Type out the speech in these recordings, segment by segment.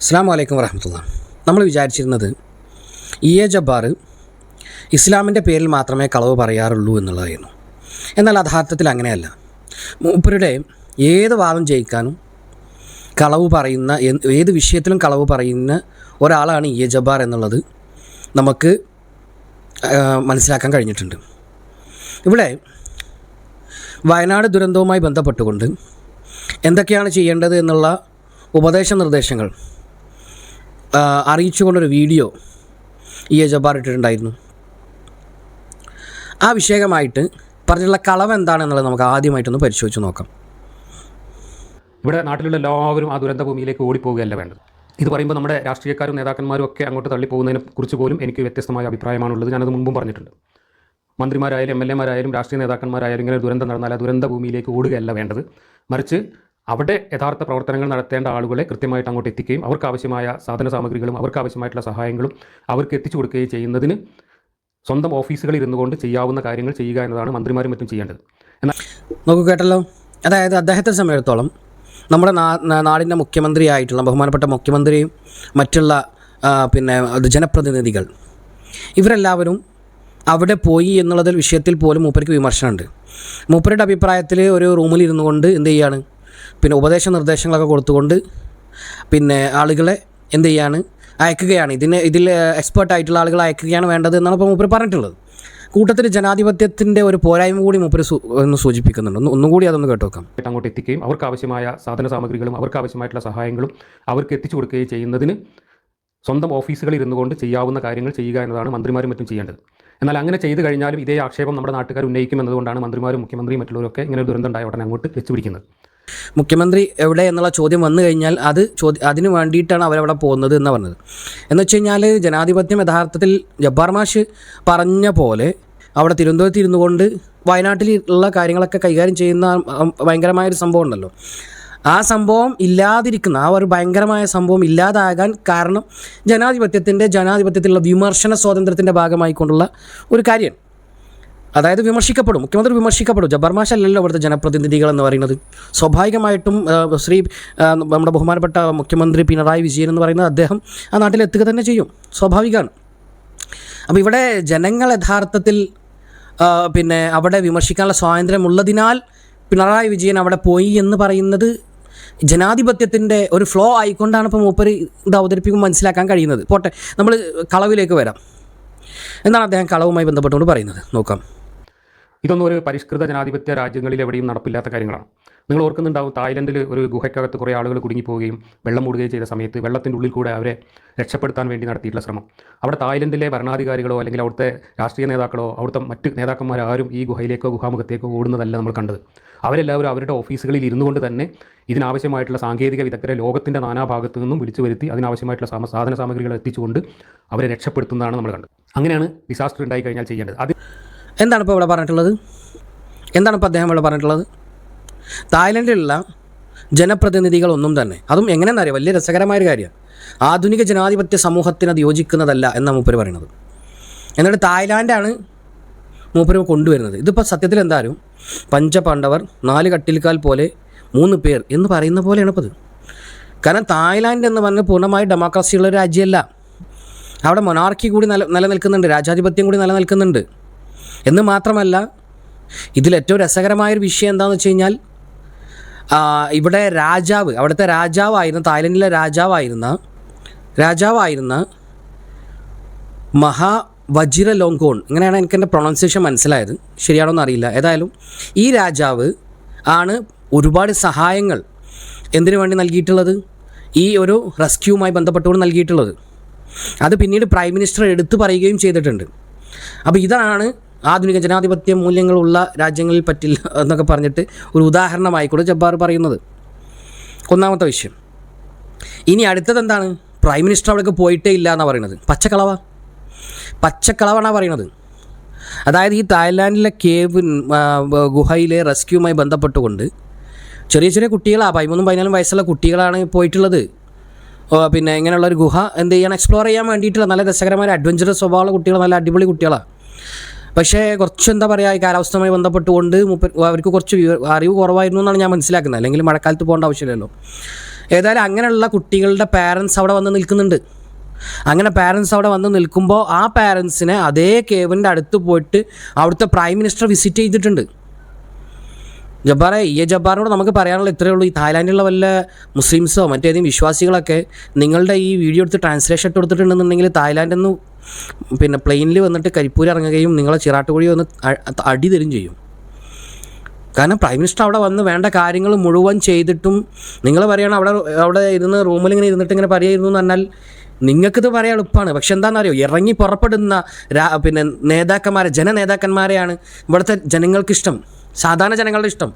അസ്സാം വലൈക്കും വരഹമത്തുള്ള നമ്മൾ വിചാരിച്ചിരുന്നത് ഇ എ ജബ്ബാർ ഇസ്ലാമിന്റെ പേരിൽ മാത്രമേ കളവ് പറയാറുള്ളൂ എന്നുള്ളതായിരുന്നു. എന്നാൽ യഥാർത്ഥത്തിൽ അങ്ങനെയല്ല. മൂപ്പരുടെ ഏത് വാദം ജയിക്കാനും കളവ് പറയുന്ന ഏത് വിഷയത്തിലും കളവ് പറയുന്ന ഒരാളാണ് ഇ എ ജബ്ബാർ എന്നുള്ളത് നമുക്ക് മനസ്സിലാക്കാൻ കഴിഞ്ഞിട്ടുണ്ട്. ഇവിടെ വയനാട് ദുരന്തവുമായി ബന്ധപ്പെട്ടുകൊണ്ട് എന്തൊക്കെയാണ് ചെയ്യേണ്ടത് എന്നുള്ള ഉപദേശ നിർദ്ദേശങ്ങൾ അറിയിച്ചുകൊണ്ടൊരു വീഡിയോ ഇ എ ജബ്ബാർ ഇട്ടിട്ടുണ്ടായിരുന്നു. ആ വിഷയമായിട്ട് പറഞ്ഞിട്ടുള്ള കളവ് എന്താണെന്നുള്ളത് നമുക്ക് ആദ്യമായിട്ടൊന്ന് പരിശോധിച്ച് നോക്കാം. ഇവിടെ നാട്ടിലുള്ള എല്ലാവരും ആ ദുരന്തഭൂമിയിലേക്ക് ഓടിപ്പോവുകയല്ല വേണ്ടത്. ഇത് പറയുമ്പോൾ നമ്മുടെ രാഷ്ട്രീയക്കാരും നേതാക്കന്മാരും ഒക്കെ അങ്ങോട്ട് തള്ളിപ്പോകുന്നതിനെ കുറിച്ച് പോലും എനിക്ക് വ്യത്യസ്തമായ അഭിപ്രായമാണുള്ളത്. ഞാനത് മുമ്പും പറഞ്ഞിട്ടുണ്ട്. മന്ത്രിമാരായാലും എം എൽ എമാരായാലും രാഷ്ട്രീയ നേതാക്കന്മാരായാലും ഇങ്ങനെ ദുരന്തം നടന്നാൽ ആ ദുരന്ത ഭൂമിയിലേക്ക് ഓടുകയല്ല വേണ്ടത്. മറിച്ച് അവിടെ യഥാർത്ഥ പ്രവർത്തനങ്ങൾ നടത്തേണ്ട ആളുകളെ കൃത്യമായിട്ട് അങ്ങോട്ട് എത്തിക്കുകയും അവർക്ക് ആവശ്യമായ സാധന സാമഗ്രികളും അവർക്ക് ആവശ്യമായിട്ടുള്ള സഹായങ്ങളും അവർക്ക് എത്തിച്ചു കൊടുക്കുകയും ചെയ്യുന്നതിന് സ്വന്തം ഓഫീസുകളിൽ ഇരുന്നു കൊണ്ട് ചെയ്യാവുന്ന കാര്യങ്ങൾ ചെയ്യുക എന്നതാണ് മന്ത്രിമാരും മറ്റും ചെയ്യേണ്ടത്. എന്നാൽ നോക്കൂ കേട്ടല്ലോ. അതായത് അദ്ദേഹത്തെ സമയത്തോളം നമ്മുടെ നാടിന്റെ മുഖ്യമന്ത്രിയായിട്ടുള്ള ബഹുമാനപ്പെട്ട മുഖ്യമന്ത്രിയും മറ്റുള്ള പിന്നെ ജനപ്രതിനിധികൾ ഇവരെല്ലാവരും അവിടെ പോയി എന്നുള്ളതിൽ വിഷയത്തിൽ പോലും മൂപ്പർക്ക് വിമർശനമുണ്ട്. മൂപ്പരുടെ അഭിപ്രായത്തിൽ ഒരു റൂമിൽ ഇരുന്നു കൊണ്ട് എന്ത് ചെയ്യാണ്? പിന്നെ ഉപദേശ നിർദ്ദേശങ്ങളൊക്കെ കൊടുത്തുകൊണ്ട് പിന്നെ ആളുകളെ എന്ത് ചെയ്യാണ്? അയക്കുകയാണ്. ഇതിന് ഇതിൽ എക്സ്പേർട്ട് ആയിട്ടുള്ള ആളുകളെ അയക്കുകയാണ് വേണ്ടത് എന്നാണ് ഇപ്പോൾ മൂപ്പർ പറഞ്ഞിട്ടുള്ളത്. കൂട്ടത്തിൽ ജനാധിപത്യത്തിന്റെ ഒരു പോരായ്മ കൂടി മൂപ്പർ ഒന്ന് സൂചിപ്പിക്കുന്നുണ്ട്. ഒന്ന് ഒന്നും കൂടി അതൊന്ന് കേട്ടോക്കാം. അങ്ങോട്ട് എത്തിക്കുകയും അവർക്ക് ആവശ്യമായ സാധന സാമഗ്രികളും അവർക്ക് ആവശ്യമായിട്ടുള്ള സഹായങ്ങളും അവർക്ക് എത്തിച്ചു കൊടുക്കുകയും ചെയ്യുന്നതിന് സ്വന്തം ഓഫീസുകളിൽ ഇരുന്നു കൊണ്ട് ചെയ്യാവുന്ന കാര്യങ്ങൾ ചെയ്യുക എന്നതാണ് മന്ത്രിമാരും മറ്റും ചെയ്യേണ്ടത്. എന്നാൽ അങ്ങനെ ചെയ്തു കഴിഞ്ഞാലും ഇതേ ആക്ഷേപം നമ്മുടെ നാട്ടുകാർ ഉന്നയിക്കും എന്നതുകൊണ്ടാണ് മന്ത്രിമാരും മുഖ്യമന്ത്രിയും മറ്റുള്ളവരൊക്കെ ഇങ്ങനെ ദുരന്തം ഉണ്ടായ ഉടനെ അങ്ങോട്ട് വെച്ചുപിടിക്കുന്നത്. മുഖ്യമന്ത്രി എവിടെ എന്നുള്ള ചോദ്യം വന്നു കഴിഞ്ഞാൽ അത് ചോദ്യം അതിന് വേണ്ടിയിട്ടാണ് അവരവിടെ പോകുന്നത് എന്ന് പറഞ്ഞത്. എന്ന് വെച്ച് കഴിഞ്ഞാൽ ജനാധിപത്യം യഥാർത്ഥത്തിൽ ജബ്ബാർ മാഷ് പറഞ്ഞ പോലെ അവിടെ തിരുവനന്തപുരത്ത് ഇരുന്നു കൊണ്ട് വയനാട്ടിൽ ഉള്ള കാര്യങ്ങളൊക്കെ കൈകാര്യം ചെയ്യുന്ന ഭയങ്കരമായൊരു സംഭവം ഉണ്ടല്ലോ. ആ സംഭവം ഇല്ലാതിരിക്കുന്ന ആ ഒരു ഭയങ്കരമായ സംഭവം ഇല്ലാതാകാൻ കാരണം ജനാധിപത്യത്തിന്റെ ജനാധിപത്യത്തിലുള്ള വിമർശന സ്വാതന്ത്ര്യത്തിന്റെ ഭാഗമായിക്കൊണ്ടുള്ള ഒരു കാര്യമാണ്. അതായത് വിമർശിക്കപ്പെടും. മുഖ്യമന്ത്രി വിമർശിക്കപ്പെടും. ജബ്ബാർ മാഷ് ഇവിടുത്തെ ജനപ്രതിനിധികൾ എന്ന് പറയുന്നത്. സ്വാഭാവികമായിട്ടും ശ്രീ നമ്മുടെ ബഹുമാനപ്പെട്ട മുഖ്യമന്ത്രി പിണറായി വിജയൻ എന്ന് പറയുന്നത് അദ്ദേഹം ആ നാട്ടിലെത്തുക തന്നെ ചെയ്യും. സ്വാഭാവികമാണ്. അപ്പോൾ ഇവിടെ ജനങ്ങൾ യഥാർത്ഥത്തിൽ പിന്നെ അവിടെ വിമർശിക്കാനുള്ള സ്വാതന്ത്ര്യമുള്ളതിനാൽ പിണറായി വിജയൻ അവിടെ പോയി എന്ന് പറയുന്നത് ജനാധിപത്യത്തിന്റെ ഒരു ഫ്ലോ ആയിക്കൊണ്ടാണ് ഇപ്പോൾ മൂപ്പര് ഇത് അവതരിപ്പിക്കുമ്പോൾ മനസ്സിലാക്കാൻ കഴിയുന്നത്. പോട്ടെ നമ്മൾ കളവിലേക്ക് വരാം. എന്നാണ് അദ്ദേഹം കളവുമായി ബന്ധപ്പെട്ടുകൊണ്ട് പറയുന്നത്. നോക്കാം. ഇതൊന്നും ഒരു പരിഷ്കൃത ജനാധിപത്യ രാജ്യങ്ങളിൽ എവിടെയും നടപ്പില്ലാത്ത കാര്യങ്ങളാണ്. നിങ്ങൾ ഓർക്കുന്നുണ്ടാവും തായ്ലൻഡിൽ ഒരു ഗുഹയ്ക്കകത്ത് കുറേ ആളുകൾ കുടുങ്ങിപ്പോവുകയും വെള്ളം മൂടുകയും ചെയ്ത സമയത്ത് വെള്ളത്തിന്റെ ഉള്ളിൽ കൂടെ അവരെ രക്ഷപ്പെടുത്താൻ വേണ്ടി നടത്തിയിട്ടുള്ള ശ്രമം. അവിടെ തായ്ലൻഡിലെ ഭരണാധികാരികളോ അല്ലെങ്കിൽ അവിടുത്തെ രാഷ്ട്രീയ നേതാക്കളോ അവിടുത്തെ മറ്റ് നേതാക്കന്മാരാരും ഈ ഗുഹയിലേക്കോ ഗുഹാമുഖത്തേക്കോ ഓടുന്നതല്ല നമ്മൾ കണ്ടത്. അവരെല്ലാവരും അവരുടെ ഓഫീസുകളിൽ ഇരുന്നു കൊണ്ട് തന്നെ ഇതിനാവശ്യമായിട്ടുള്ള സാങ്കേതിക വിദഗ്ധരെ ലോകത്തിന്റെ നാനാഭാഗത്തു നിന്നും വിളിച്ചു വരുത്തി അതിനാവശ്യമായിട്ടുള്ള സാധന സാമഗ്രികൾ എത്തിച്ചുകൊണ്ട് അവരെ രക്ഷപ്പെടുത്തുന്നതാണ് നമ്മൾ കണ്ടത്. അങ്ങനെയാണ് ഡിസാസ്റ്റർ ഉണ്ടായി കഴിഞ്ഞാൽ ചെയ്യേണ്ടത്. അത് എന്താണ് ഇപ്പോൾ ഇവിടെ പറഞ്ഞിട്ടുള്ളത്? എന്താണ് ഇപ്പോൾ അദ്ദേഹം ഇവിടെ പറഞ്ഞിട്ടുള്ളത്? തായ്ലൻഡിലുള്ള ജനപ്രതിനിധികളൊന്നും തന്നെ അതും എങ്ങനെയെന്നറിയാം വലിയ രസകരമായൊരു കാര്യമാണ്. ആധുനിക ജനാധിപത്യ സമൂഹത്തിന് അത് യോജിക്കുന്നതല്ല എന്നാണ് മൂപ്പര് പറയുന്നത്. എന്നിട്ട് തായ്ലാൻഡാണ് മൂപ്പര് കൊണ്ടുവരുന്നത്. ഇതിപ്പോൾ സത്യത്തിൽ എന്തായാലും പഞ്ചപാണ്ഡവർ നാല് കട്ടിൽക്കാൽ പോലെ മൂന്ന് പേർ എന്ന് പറയുന്ന പോലെയാണ് ഇപ്പോൾ കാരണം തായ്ലാൻഡ് എന്ന് പറഞ്ഞാൽ പൂർണമായി ഡെമോക്രസിയുള്ള രാജ്യമല്ല. അവിടെ മൊനാർക്കി കൂടി നില നിലനിൽക്കുന്നുണ്ട് രാജാധിപത്യം കൂടി നിലനിൽക്കുന്നുണ്ട്. എന്ന് മാത്രമല്ല ഇതിലേറ്റവും രസകരമായൊരു വിഷയം എന്താണെന്ന് വെച്ച് കഴിഞ്ഞാൽ ഇവിടെ രാജാവ് അവിടുത്തെ രാജാവായിരുന്ന തായ്ലൻഡിലെ രാജാവായിരുന്ന രാജാവായിരുന്ന മഹാ വജിര ലോങ്കോൺ ഇങ്ങനെയാണ് എനിക്ക് എന്റെ പ്രൊണൗൺസിയേഷൻ മനസ്സിലായത്? ശരിയാണോന്ന് അറിയില്ല. ഏതായാലും ഈ രാജാവ് ആണ് ഒരുപാട് സഹായങ്ങൾ എന്തിനു വേണ്ടി നൽകിയിട്ടുള്ളത്? ഈ ഒരു റെസ്ക്യൂവുമായി ബന്ധപ്പെട്ടുകൊണ്ട് നൽകിയിട്ടുള്ളത്. അത് പിന്നീട് പ്രൈം മിനിസ്റ്റർ എടുത്തു പറയുകയും ചെയ്തിട്ടുണ്ട്. അപ്പോൾ ഇതാണ് ആധുനിക ജനാധിപത്യ മൂല്യങ്ങളുള്ള രാജ്യങ്ങളിൽ പറ്റില്ല എന്നൊക്കെ പറഞ്ഞിട്ട് ഒരു ഉദാഹരണമായിക്കൂടെ ജബ്ബാർ പറയുന്നത്. ഒന്നാമത്തെ വിഷയം. ഇനി അടുത്തത് എന്താണ്? പ്രൈം മിനിസ്റ്റർ അവിടേക്ക് പോയിട്ടേ ഇല്ല എന്നാണ് പറയുന്നത്. പച്ചക്കളവ. പച്ചക്കളവാണ് പറയുന്നത്. അതായത് ഈ തായ്ലാൻഡിലെ കേവ് ഗുഹയിലെ റെസ്ക്യൂമായി ബന്ധപ്പെട്ടുകൊണ്ട് ചെറിയ ചെറിയ കുട്ടികളാണ് പതിമൂന്നും പതിനാലും വയസ്സുള്ള കുട്ടികളാണ് പോയിട്ടുള്ളത്. പിന്നെ ഇങ്ങനെയുള്ള ഒരു ഗുഹ എന്ത് ചെയ്യണം എക്സ്പ്ലോർ ചെയ്യാൻ വേണ്ടിയിട്ടുള്ള നല്ല രസകരമായ അഡ്വഞ്ചറസ് സ്വഭാവമുള്ള കുട്ടികൾ നല്ല അടിപൊളി കുട്ടികളാണ് പക്ഷേ കുറച്ച് എന്താ പറയുക ഈ കാലാവസ്ഥയുമായി ബന്ധപ്പെട്ടുകൊണ്ട് അവർക്ക് കുറച്ച് അറിവ് കുറവായിരുന്നു എന്നാണ് ഞാൻ മനസ്സിലാക്കുന്നത്. അല്ലെങ്കിൽ മഴക്കാലത്ത് പോകേണ്ട ആവശ്യമില്ലല്ലോ. ഏതായാലും അങ്ങനെയുള്ള കുട്ടികളുടെ പാരൻസ് അവിടെ വന്ന് നിൽക്കുന്നുണ്ട്. അങ്ങനെ പാരൻസ് അവിടെ വന്ന് നിൽക്കുമ്പോൾ ആ പാരൻസിനെ അതേ കേവിന്റെ അടുത്ത് പോയിട്ട് അവിടുത്തെ പ്രൈം മിനിസ്റ്റർ വിസിറ്റ് ചെയ്തിട്ടുണ്ട്. ജബ്ബാറെ ഈ ജബ്ബാറിനോട് നമുക്ക് പറയാനുള്ള ഇത്രയേ ഉള്ളൂ. ഈ തായ്ലാൻഡിലുള്ള വല്ല മുസ്ലിംസോ മറ്റേതെങ്കിലും വിശ്വാസികളൊക്കെ നിങ്ങളുടെ ഈ വീഡിയോ എടുത്ത് ട്രാൻസ്ലേഷൻ ഇട്ട് കൊടുത്തിട്ടുണ്ടെന്നുണ്ടെങ്കിൽ തായ്ലാൻഡ് നിന്ന് പിന്നെ പ്ലെയിനിൽ വന്നിട്ട് കരിപ്പൂർ ഇറങ്ങുകയും നിങ്ങളെ ചിറാട്ടുകുഴി വന്ന് അടി തരും ചെയ്യും. കാരണം പ്രൈം മിനിസ്റ്റർ അവിടെ വന്ന് വേണ്ട കാര്യങ്ങൾ മുഴുവൻ ചെയ്തിട്ടും നിങ്ങൾ പറയണം അവിടെ അവിടെ ഇരുന്ന് റൂമിൽ ഇങ്ങനെ ഇരുന്നിട്ട് ഇങ്ങനെ പറയായിരുന്നു എന്ന് പറഞ്ഞാൽ നിങ്ങൾക്കിത് പറയാൻ എളുപ്പമാണ്. പക്ഷെ എന്താണെന്നറിയോ? ഇറങ്ങി പുറപ്പെടുന്ന പിന്നെ നേതാക്കന്മാരെ ജനനേതാക്കന്മാരെയാണ് ഇവിടുത്തെ ജനങ്ങൾക്കിഷ്ടം. സാധാരണ ജനങ്ങളുടെ ഇഷ്ടം.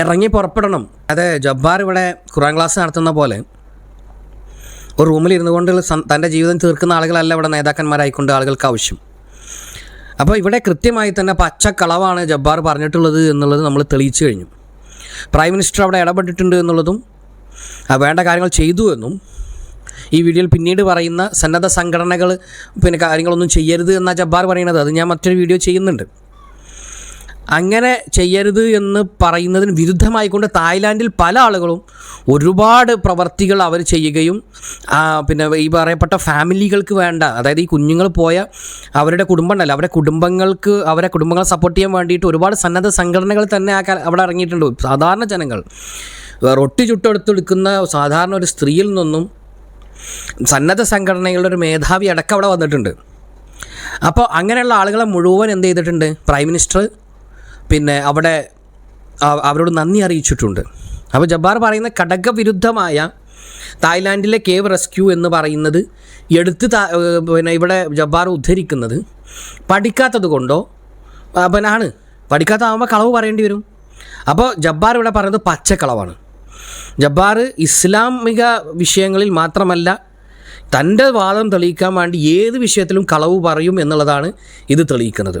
ഇറങ്ങി പുറപ്പെടണം. അതെ ജബ്ബാർ ഇവിടെ ഖുറാൻ ക്ലാസ് നടത്തുന്ന പോലെ ഒരു റൂമിൽ ഇരുന്നു കൊണ്ടുള്ള തന്റെ ജീവിതം തീർക്കുന്ന ആളുകളല്ല ഇവിടെ നേതാക്കന്മാരായിക്കൊണ്ട് ആളുകൾക്ക് ആവശ്യം. അപ്പോൾ ഇവിടെ കൃത്യമായി തന്നെ പച്ചക്കളവാണ് ജബ്ബാർ പറഞ്ഞിട്ടുള്ളത് എന്നുള്ളത് നമ്മൾ തെളിയിച്ചു കഴിഞ്ഞു. പ്രൈം മിനിസ്റ്റർ അവിടെ ഇടപെട്ടിട്ടുണ്ട് എന്നുള്ളതും വേണ്ട കാര്യങ്ങൾ ചെയ്തു എന്നും ഈ വീഡിയോയിൽ പിന്നീട് പറയുന്ന സന്നദ്ധ സംഘടനകൾ പിന്നെ കാര്യങ്ങളൊന്നും ചെയ്യരുത് എന്നാണ് ജബ്ബാർ പറയുന്നത്. അത് ഞാൻ മറ്റൊരു വീഡിയോ ചെയ്യുന്നുണ്ട്. അങ്ങനെ ചെയ്യരുത് എന്ന് പറയുന്നതിന് വിരുദ്ധമായിക്കൊണ്ട് തായ്ലാൻഡിൽ പല ആളുകളും ഒരുപാട് പ്രവർത്തികൾ അവർ ചെയ്യുകയും പിന്നെ ഈ പറയപ്പെട്ട ഫാമിലികൾക്ക് വേണ്ട അതായത് ഈ കുഞ്ഞുങ്ങൾ പോയ അവരുടെ കുടുംബം ഉണ്ടല്ലോ അവരുടെ കുടുംബങ്ങൾക്ക് അവരെ കുടുംബങ്ങളെ സപ്പോർട്ട് ചെയ്യാൻ വേണ്ടിയിട്ട് ഒരുപാട് സന്നദ്ധ സംഘടനകൾ തന്നെ ആ അവിടെ ഇറങ്ങിയിട്ടുണ്ട്. സാധാരണ ജനങ്ങൾ റൊട്ടി ചുട്ടെടുത്തെടുക്കുന്ന സാധാരണ ഒരു സ്ത്രീയിൽ നിന്നും സന്നദ്ധ സംഘടനകളുടെ ഒരു മേധാവി അടക്കം അവിടെ വന്നിട്ടുണ്ട്. അപ്പോൾ അങ്ങനെയുള്ള ആളുകളെ മുഴുവൻ എന്ത് ചെയ്തിട്ടുണ്ട്? പ്രൈം മിനിസ്റ്റർ പിന്നെ അവിടെ അവരോട് നന്ദി അറിയിച്ചിട്ടുണ്ട്. അപ്പോൾ ജബ്ബാർ പറയുന്ന ഘടകവിരുദ്ധമായ തായ്ലാൻഡിലെ കേവ് റെസ്ക്യൂ എന്ന് പറയുന്നത് എടുത്ത് പിന്നെ ഇവിടെ ജബ്ബാർ ഉദ്ധരിക്കുന്നത് പഠിക്കാത്തത് കൊണ്ടോ? പിന്നെ ആണ്. പഠിക്കാത്തതാകുമ്പോൾ കളവ് പറയേണ്ടി വരും. അപ്പോൾ ജബ്ബാർ ഇവിടെ പറയുന്നത് പച്ചക്കളവാണ്. ജബ്ബാർ ഇസ്ലാമിക വിഷയങ്ങളിൽ മാത്രമല്ല തന്റെ വാദം തെളിയിക്കാൻ വേണ്ടി ഏത് വിഷയത്തിലും കളവ് പറയും എന്നുള്ളതാണ് ഇത് തെളിയിക്കുന്നത്.